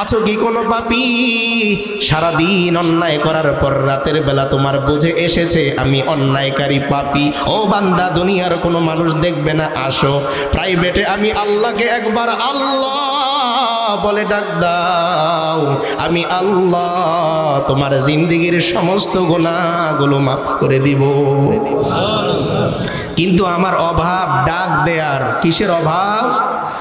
আছো কি কোনো পাপি? সারাদিন অন্যায় করার পর রাতের বেলা তোমার বুঝে এসেছে আমি অন্যায়কারী পাপি। ও বান্দা, দুনিয়ার কোনো মানুষ দেখবে না, আসো। প্রাইভেটে আমি আল্লাহকে একবার আল্লাহ বলে ডাক দাও। আমি আল্লাহ তোমার জিন্দিগির সমস্ত গুণাগুলো মাফ করে দিব। কিন্তু আমার অভাব, ডাক দেয়ার। কিসের অভাব?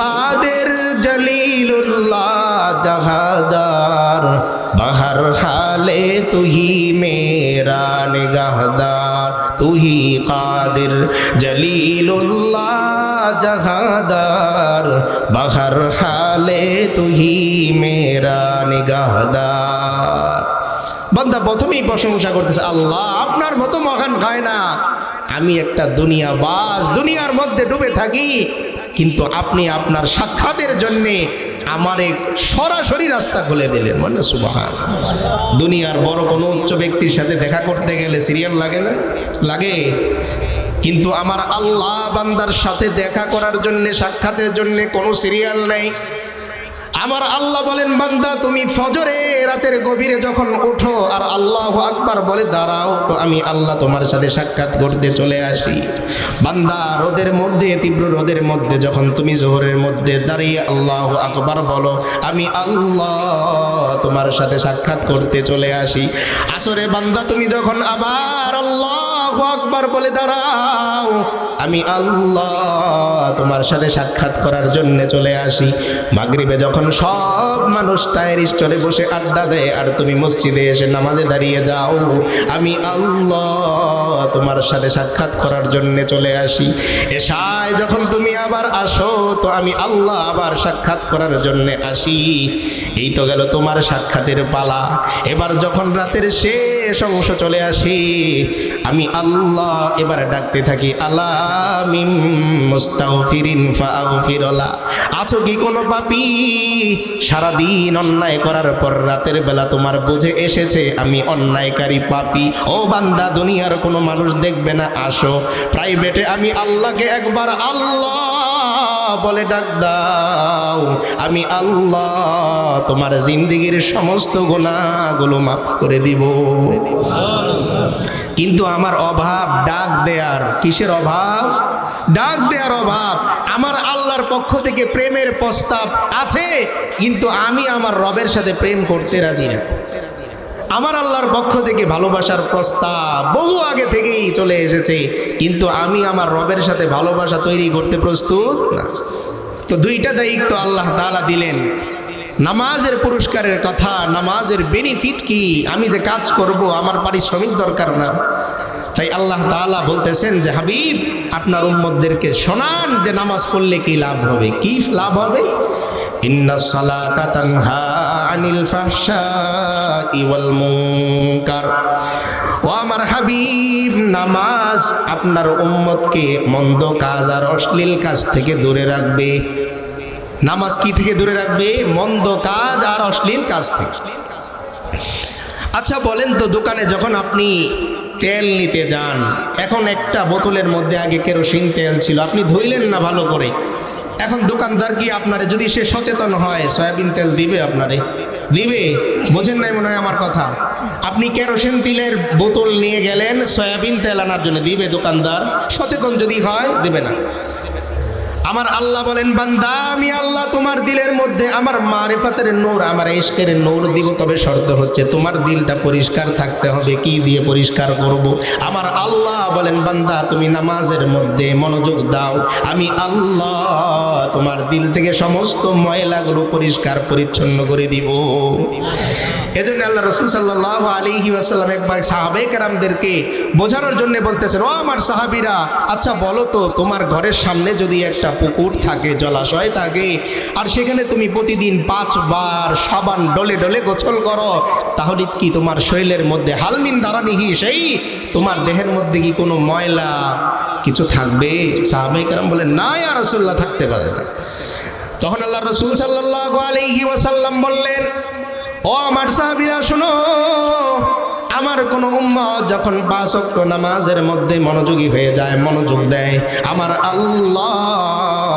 কাদের জলিলুল্লাহ জাহাদার, বাহার হালে তুহি মেরা নিগাহদার, তুহি কাদের জলিলুল্লাহ জাহাদার, বাহার হালে তুহি মেরা নিগাহদার। বান্দা প্রথমেই প্রশংসা করতেছে, আল্লাহ, আপনার মতো মহান খায় না আমি একটা দুনিয়া বাস দুনিয়ার মধ্যে ডুবে থাকি কিন্তু আপনি আপনার সাক্ষাতের জন্যে আমার এক সরাসরি রাস্তা খুলে দিলেন। মানে সুবাহান দুনিয়ার বড় কোনো উচ্চ ব্যক্তির সাথে দেখা করতে গেলে সিরিয়াল লাগে না? লাগে। কিন্তু আমার আল্লাহ বান্দার সাথে দেখা করার জন্যে, সাক্ষাতের জন্যে কোনো সিরিয়াল নেই। আমার আল্লাহ বলেন, বান্দা, তুমি ফজরে রাতের গভীরে যখন ওঠো আর আল্লাহ আকবার বলে, দাঁড়াও, তো আমি আল্লাহ তোমার সাথে সাক্ষাৎ করতে চলে আসি। বান্দা, রোদের মধ্যে, তীব্র রোদের মধ্যে, যখন তুমি জোহরের মধ্যে দাঁড়িয়ে আল্লাহ আকবার বলো, আমি আল্লাহ তোমার সাথে সাক্ষাৎ করতে চলে আসি। আসরে বান্দা, তুমি যখন আবার আল্লাহ আকবার বলে দাঁড়াও। আমি আল্লাহ তোমার সাথে সাক্ষাৎ করার জন্য চলে আসি। মাগরিবে যখন সব মানুষ টায়ার স্টলে বসে আড্ডা দেয়, আর তুমি মসজিদে এসে নামাজে দাঁড়িয়ে যাও। আমি আল্লাহ তোমার সাথে সাক্ষাৎ করার জন্য চলে আসি। এসায় যখন তুমি আবার আসো, তো আমি আল্লাহ আবার সাক্ষাৎ করার জন্য আসি। এই তো গেল তোমার সাক্ষাতের পালা। এবার যখন রাতের শেষ অংশ চলে আসি, আমি আল্লাহ এবার ডাকতে থাকি আলামিম আছো কি কোনো পাপি? সারাদিন অন্যায় করার পর রাতের বেলা তোমার বুঝে এসেছে, আমি অন্যায়কারী পাপি। ও বান্দা, দুনিয়ার কোনো মানুষ দেখবে না, আসো। প্রাইভেটে আমি আল্লাহকে একবার আল্লাহ বলে ডাক দাও। আমি আল্লাহ তোমার জিন্দিগির সমস্ত গুণাগুলো মাফ করে দিব। কিন্তু আমার অভাব, ডাক দেয়ার। কিসের অভাব? ডাক দেয়ার অভাব। আমার আল্লাহর পক্ষ থেকে প্রেমের প্রস্তাব আছে, কিন্তু আমি আমার রবের সাথে প্রেম করতে রাজি না। আমার আল্লাহর পক্ষ থেকে ভালোবাসার প্রস্তাব বহু আগে থেকেই চলে এসেছে। কিন্তু আমি আমার রবের সাথে ভালোবাসা তৈরি করতে প্রস্তুত না। তো দুইটা দায়িত্ব আল্লাহ তাআলা দিলেন। নামাজের পুরস্কারের কথা, নামাজের বেনিফিট কি? আমি যে কাজ করব, আমার পারিশ্রমিক দরকার না। তাই আল্লাহ তাআলা বলতেছেন যে, হাবিব, আপনার উম্মতদেরকে শোনান যে নামাজ পড়লে কি লাভ হবে? কি লাভ হবে? ইন্না সালাতা তানহা আনিল ফাহশাই ওয়াল আমার হাবিব, নামাজ আপনার উম্মতকে মন্দ কাজ আর অশ্লীল কাজ থেকে দূরে রাখবে। নামাজ কি থেকে দূরে রাখবে? মন্দ কাজ আর অশ্লীল কাজ থেকে। আচ্ছা বলেন তো, দোকানে যখন আপনি তেল নিতে যান, এখন একটা বোতলের মধ্যে আগে কেরোসিন তেল ছিল, আপনি ধুইলেন না ভালো করে? এখন দোকানদার কি আপনারে? যদি সে সচেতন হয়, সয়াবিন তেল দিবে আপনারে। দিবে? বোঝেন নাই মনে হয় আমার কথা। আপনি কেরোসিন তেলের বোতল নিয়ে গেলেন, সয়াবিন তেল আনার জন্য দিবে দোকানদার। সচেতন যদি হয়, দেবে না। আমার আল্লাহ বলেন, বান্দা, আমি আল্লাহ তোমার দিলের মধ্যে আমার মারেফাতের নূর, আমার ইশকের নূর দিব, তবে শর্ত হচ্ছে তোমার দিলটা পরিষ্কার থাকতে হবে। কি দিয়ে পরিষ্কার করব? আমার আল্লাহ বলেন, বান্দা, তুমি নামাজের মধ্যে মনোযোগ দাও। আমি আল্লাহ তোমার দিল থেকে সমস্ত ময়লাগুলো পরিষ্কার পরিচ্ছন্ন করে দিব। এজন্য আল্লাহ রসুল সাল্লাহ আলিহি আসাল্লাম একবার সাহাবে কেরামদেরকে বোঝানোর জন্য বলতেছেন, ও আমার সাহাবিরা আচ্ছা বলো তো, তোমার ঘরের সামনে যদি একটা পুকুর থাকে, জলাশয় থাকে। আর সেখানে তুমি প্রতিদিন পাঁচবার সাবান ডলে ডলে গোছল করো। তাহলে কি তোমার শরীরের মধ্যে হালমিন দাঁড়ানিহি সেই? তোমার দেহের মধ্যে কি কোনো ময়লা কিছু থাকবে? সাহাবাই কারাম বলে না আর রসুল্লাহ থাকতে পারে না। তখন আল্লাহ রসুল সাল্লাহ আলাইহি ওয়াসাল্লাম বললেন, ও আমার সাহাবিরা, শোনো। আমার কোনো উম্মত যখন ওয়াক্ত নামাজের মধ্যে মনোযোগী হয়ে যায়, মনোযোগ দেয়, আমার আল্লাহ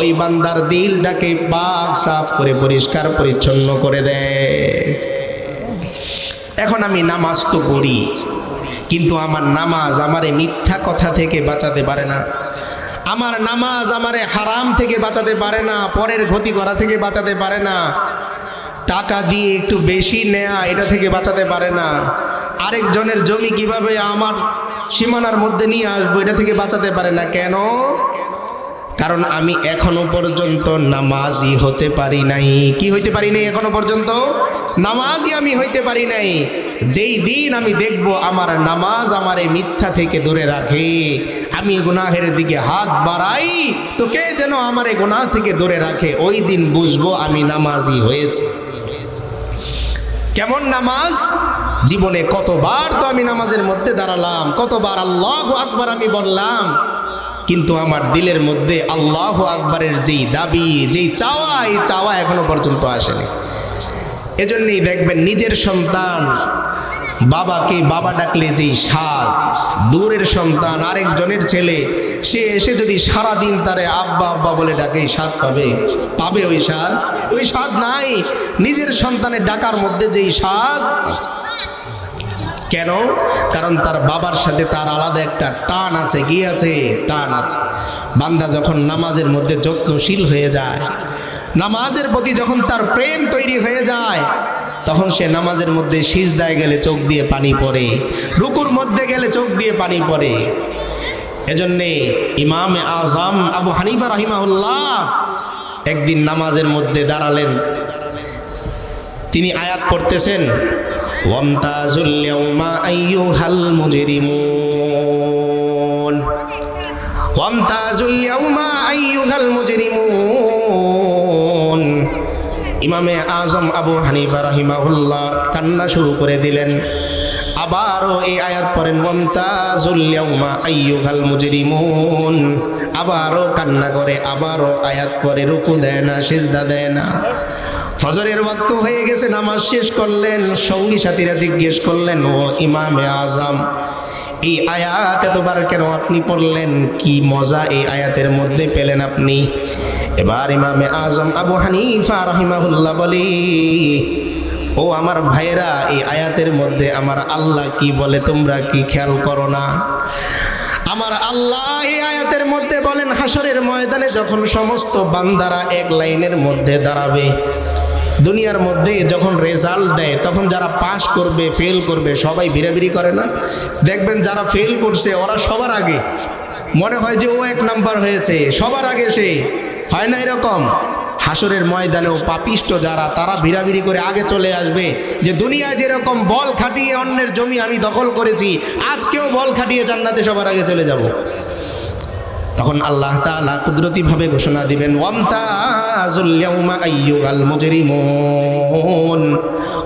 ওই বান্দার দিলটাকে পাক সাফ করে, পরিষ্কার, পরিচ্ছন্ন করে দেয়। এখন আমি নামাজ তো পড়ি, কিন্তু আমার নামাজ আমারে মিথ্যা কথা থেকে বাঁচাতে পারে না। আমার নামাজ আমারে হারাম থেকে বাঁচাতে পারে না, পরের ক্ষতি করা থেকে বাঁচাতে পারে না। টাকা দিয়ে একটু বেশি নেয়া, এটা থেকে বাঁচাতে পারে না। আরেকজনের জমি কীভাবে আমার সীমানার মধ্যে নিয়ে আসব, এটা থেকে বাঁচাতে পারে না। কেন? কারণ আমি এখনও পর্যন্ত নামাজি হতে পারি নাই। কি হইতে পারি নাই এখনও পর্যন্ত? নামাজই আমি হইতে পারি নাই। যেই দিন আমি দেখব আমার নামাজ আমার এই মিথ্যা থেকে দূরে রাখে, আমি গুনাহের দিকে হাত বাড়াই, তো কে যেন আমার এই গুনাহ থেকে দূরে রাখে, ওই দিন বুঝব আমি নামাজি হয়েছি। কেমন নামাজ? জীবনে কতবার তো আমি নামাজের মধ্যে দাঁড়ালাম, কতবার আল্লাহ আকবার আমি বললাম, কিন্তু আমার দিলের মধ্যে আল্লাহ আকবরের যেই দাবি, যেই চাওয়া, এই চাওয়া এখনও পর্যন্ত আসেনি। এজন্যই দেখবেন নিজের সন্তান বাবাকে বাবা ডাকলে যেই স্বাদ। দূরের সন্তান, আরেকজনের ছেলে, সে এসে যদি সারা দিন তারে আব্বা আব্বা বলে ডাকে স্বাদ পাবে? পাবে ওই স্বাদ? ওই স্বাদ নাই। নিজের সন্তানের ডাকার মধ্যে যেই স্বাদ কেন? কারণ তার বাবার সাথে তার আলাদা একটা টান আছে। কি আছে? টান আছে। বান্দা যখন নামাজের মধ্যে যত্নশীল হয়ে যায়, নামাজের প্রতি যখন তার প্রেম তৈরি হয়ে যায় তখন সে নামাজের মধ্যে সিজদায় গেলে চোখ দিয়ে পানি পড়ে, রুকুর মধ্যে গেলে চোখ দিয়ে পানি পড়ে। এজন্যে ইমাম আজম আবু হানিফা রাহিমাহুল্লাহ একদিন নামাজের মধ্যে দাঁড়ালেন। তিনি আয়াত পড়তেছেন, ওয়ামতাজুল ইয়াউমা আইয়ুহাল মুজরিমুন। ওয়ামতাজুল ইয়াউমা আইয়ুহাল মুজরিমুন। ইমামে আজম আবু হানিফা রাহিমাহুল্লাহ কান্না শুরু করে দিলেন। আবারও এই আয়াত পড়েন, মমতাজুল ইয়াউমা আইয়ুহাল মুজরিমুন। আবারও কান্না করে, আবারও আয়াত পরে রুকু দেয় না, সিজদা দেয় না। ফজরের ওয়াক্ত হয়ে গেছে, নামাজ শেষ করলেন, সঙ্গী সাথীরা জিজ্ঞেস করলেন, ও ইমামে আজম, এই আয়াত এতবার কেন আপনি পড়লেন? কি মজা এই আয়াতের মধ্যে পেলেন আপনি? এবার ইমামে আজম আবু হানিফা রহিমাহুল্লাহ বলি, ও আমার ভাইরা এই আয়াতের মধ্যে আমার আল্লাহ কি বলে তোমরা কি খেয়াল করো না? আমার আল্লাহ এই আয়াতের মধ্যে বলেন হাসরের ময়দানে যখন সমস্ত বান্দারা এক লাইনের মধ্যে দাঁড়াবে, দুনিয়ার মধ্যে যখন রেজাল্ট দেয়, তখন যারা পাশ করবে, ফেল করবে, সবাই বিরাবিরি করে না? দেখবেন যারা ফেল করছে, ওরা সবার আগে। মনে হয় যে ও এক নাম্বার হয়েছে, সবার আগে সে। হয় না এরকম? হাসরের ময়দানেও পাপিষ্ট যারা, তারা ভিড়াভিড়ি করে আগে চলে আসবে। যে দুনিয়ায় যেরকম বল খাটিয়ে অন্যের জমি আমি দখল করেছি, আজকেও বল খাটিয়ে জান্নাতে সবার আগে চলে যাব। তখন আল্লাহ তাআলা কুদরতিভাবে ঘোষণা দিবেন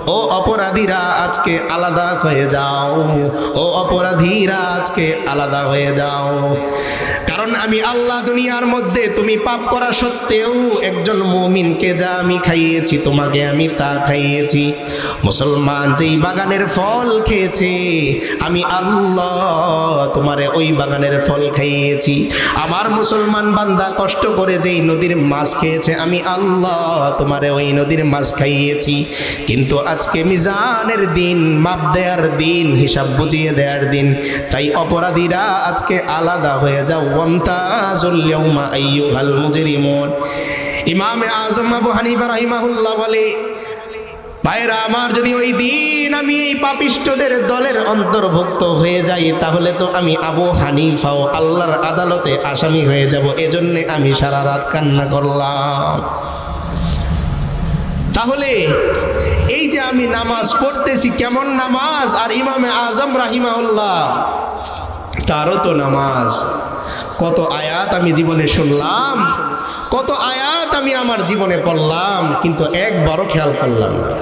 ও অপরাধীরা, আজকে আলাদা হয়ে যাও। ও অপরাধীরা, আজকে আলাদা হয়ে যাও। কারণ আমি আল্লাহ দুনিয়ার মধ্যে, তুমি পাপ করা সত্ত্বেও একজন মুমিনকে যা আমি খাইয়েছি, তোমাকে আমি তা খাইয়েছি। মুসলমান যেই বাগানের ফল খেয়েছে, আমি আল্লাহ তোমারে ওই বাগানের ফল খাইয়েছি। আমার মুসলমান বান্দা কষ্ট করে যেই নদীর মাছ খেয়েছে, আমি আল্লাহ তোমারে ওই নদীর মাছ খাইয়েছি। কিন্তু আজকে মিজানের দিন, মাপ দেওয়ার দিন, হিসাব বুঝিয়ে দেওয়ার দিন, তাই অপরাধীরা আজকে আলাদা হয়ে যাও বলে ভাইরা আমার যদি ওই দিন আমি এই পাপিষ্টদের দলের অন্তর্ভুক্ত হয়ে যাই, তাহলে তো আমি আবু হানিফাও আল্লাহর আদালতে আসামি হয়ে যাব। এজন্যে আমি সারা রাত কান্না করলাম। তাহলে এই যে আমি নামাজ পড়তেছি, কেমন নামাজ? আর ইমামে আজম রাহিমাউল্লাহ তারও তো নামাজ। কত আয়াত আমি জীবনে শুনলাম, কত আয়াত আমি আমার জীবনে পড়লাম, কিন্তু একবারও খেয়াল করলাম না।